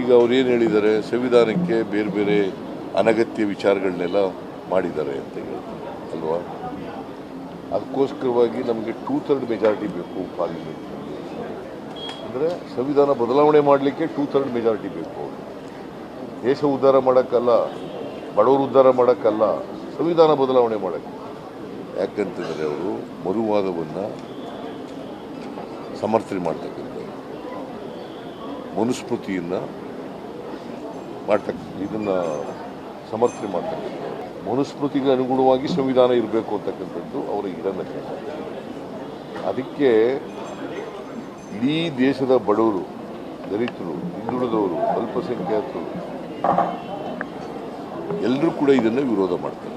ಈಗ ಅವ್ರು ಏನು ಹೇಳಿದ್ದಾರೆ? ಸಂವಿಧಾನಕ್ಕೆ ಬೇರೆ ಬೇರೆ ಅನಗತ್ಯ ವಿಚಾರಗಳನ್ನೆಲ್ಲ ಮಾಡಿದ್ದಾರೆ ಅಂತ ಹೇಳ್ತಾರೆ, ಅಲ್ವಾ? ಅದಕ್ಕೋಸ್ಕರವಾಗಿ ನಮಗೆ ಟೂ ಥರ್ಡ್ ಮೆಜಾರಿಟಿ ಬೇಕು ಪಾರ್ಲಿಮೆಂಟ್ ಅಂದರೆ ಸಂವಿಧಾನ ಬದಲಾವಣೆ ಮಾಡಲಿಕ್ಕೆ ಟೂ ಥರ್ಡ್ ಮೆಜಾರಿಟಿ ಬೇಕು ದೇಶ ಉದ್ಧಾರ ಮಾಡೋಕ್ಕಲ್ಲ, ಬಡವರು ಉದ್ಧಾರ ಮಾಡೋಕ್ಕಲ್ಲ, ಸಂವಿಧಾನ ಬದಲಾವಣೆ ಮಾಡೋಕ್ಕೆ. ಯಾಕಂತಂದರೆ ಅವರು ಮರುವಾದವನ್ನು ಸಮರ್ಥನೆ ಮಾಡ್ತಕ್ಕಂಥ ಮನುಸ್ಮೃತಿಯನ್ನು ಮಾಡ್ತಕ್ಕ ಇದನ್ನು ಸಮರ್ಥನೆ ಮಾಡ್ತಕ್ಕಂಥದ್ದು. ಮನುಸ್ಮೃತಿಗೆ ಅನುಗುಣವಾಗಿ ಸಂವಿಧಾನ ಇರಬೇಕು ಅಂತಕ್ಕಂಥದ್ದು ಅವರ ಇರನ್ನ ಅದಕ್ಕೆ ಇಡೀ ದೇಶದ ಬಡವರು, ದಲಿತರು, ಹಿಂದುಳಿದವರು, ಅಲ್ಪಸಂಖ್ಯಾತರು ಎಲ್ಲರೂ ಕೂಡ ಇದನ್ನು ವಿರೋಧ ಮಾಡ್ತಾರೆ.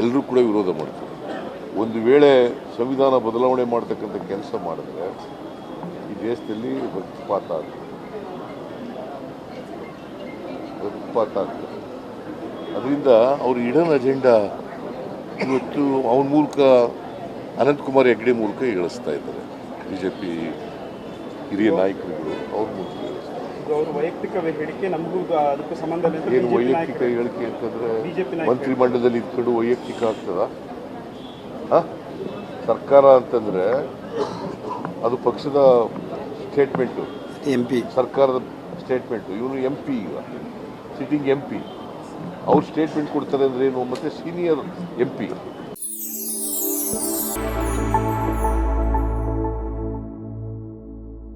ಎಲ್ಲರೂ ಕೂಡ ವಿರೋಧ ಮಾಡ್ತಾರೆ. ಒಂದು ವೇಳೆ ಸಂವಿಧಾನ ಬದಲಾವಣೆ ಮಾಡ್ತಕ್ಕಂಥ ಕೆಲಸ ಮಾಡಿದ್ರೆ ಈ ದೇಶದಲ್ಲಿ ರಕ್ತಪಾತ ಆಗ್ತದೆ ರಕ್ತಪಾತ ಆಗ್ತದೆ ಅದರಿಂದ ಅವ್ರ ಇಡನ್ ಅಜೆಂಡಾ ಇವತ್ತು ಅವನ ಮೂಲಕ ಅನಂತಕುಮಾರ್ ಹೆಗ್ಡೆ ಮೂಲಕ ಹೇಳಿಸ್ತಾ ಇದ್ದಾರೆ. ಬಿ ಜೆ ಪಿ ಹಿರಿಯ ನಾಯಕರುಗಳು ಅವ್ರ ಮೂಲಕ ಹೇಳಿಸ್ತಾರೆ ಇದು ಅವ್ರ ವೈಯಕ್ತಿಕ ಹೇಳಿಕೆ ನಮಗೂ ಇದು ಅದಕ್ಕೂ ಸಂಬಂಧ ಇಲ್ಲ ಏನು ವೈಯಕ್ತಿಕ ಹೇಳಿಕೆ ಅಂತಂದ್ರೆ ಮಂತ್ರಿಮಂಡಲದಲ್ಲಿ ಇದ್ಕೊಂಡು ವೈಯಕ್ತಿಕ ಆಗ್ತದ? ಸರ್ಕಾರ ಅಂತಂದ್ರೆ ಅದು ಪಕ್ಷದ ಸ್ಟೇಟ್ಮೆಂಟು ಎಂ ಪಿ ಸರ್ಕಾರದ ಸ್ಟೇಟ್ಮೆಂಟು ಇವನು ಎಂ ಪಿ ಈಗ. ಸಿಟ್ಟಿಂಗ್ ಎಂ ಪಿ ಅವ್ರು ಸ್ಟೇಟ್ಮೆಂಟ್ ಕೊಡ್ತಾರೆ ಅಂದ್ರೆ ಏನು? ಮತ್ತೆ ಸೀನಿಯರ್ ಎಂ ಪಿ